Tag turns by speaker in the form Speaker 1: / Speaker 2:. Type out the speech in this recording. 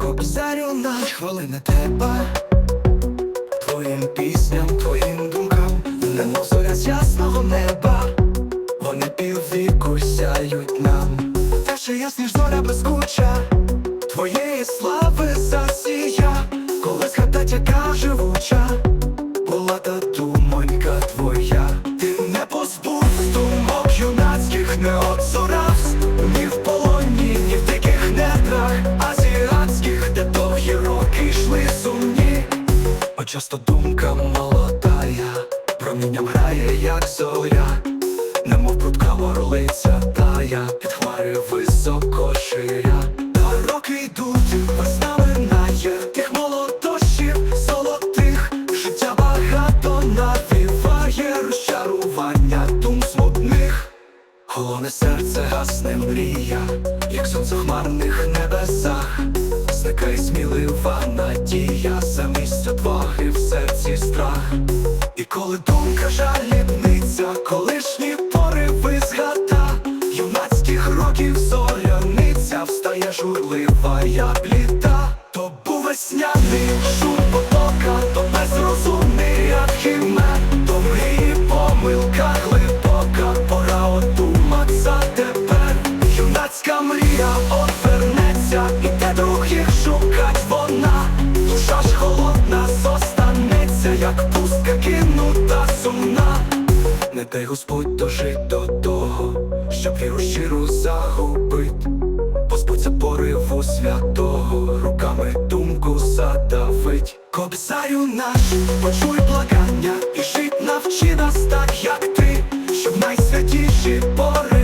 Speaker 1: Кобзарю наш хвилина тебе Твоїм пісням, твоїм думкам Немов зоря з ясного неба. Вони піввіку сяють нам. Те, що ясніш зоря блискуча Твоєї слави засія. Коли згадать, яка живуча часто думка молодая Промінням грає, як зоря Немов прудка орлиця тая Під хмари високо ширя. Та роки йдуть, весна минає Тих молодощів золотих Життя багато навіває Розчарування дум смутних. Холоне серце гасне мрія, як сонце в хмарних небесах, зникає смілива надія, думка колишні пориви згада, юнацьких років зоряниця встає журлива, я Казка кинута сумна, не дай Господь дожить до того, щоб віру щиру загубить, позбудься пориву святого, руками думку задавить. Кобзарю наш, почуй благання, і жить навчи нас так, як ти, щоб найсвятіші пори.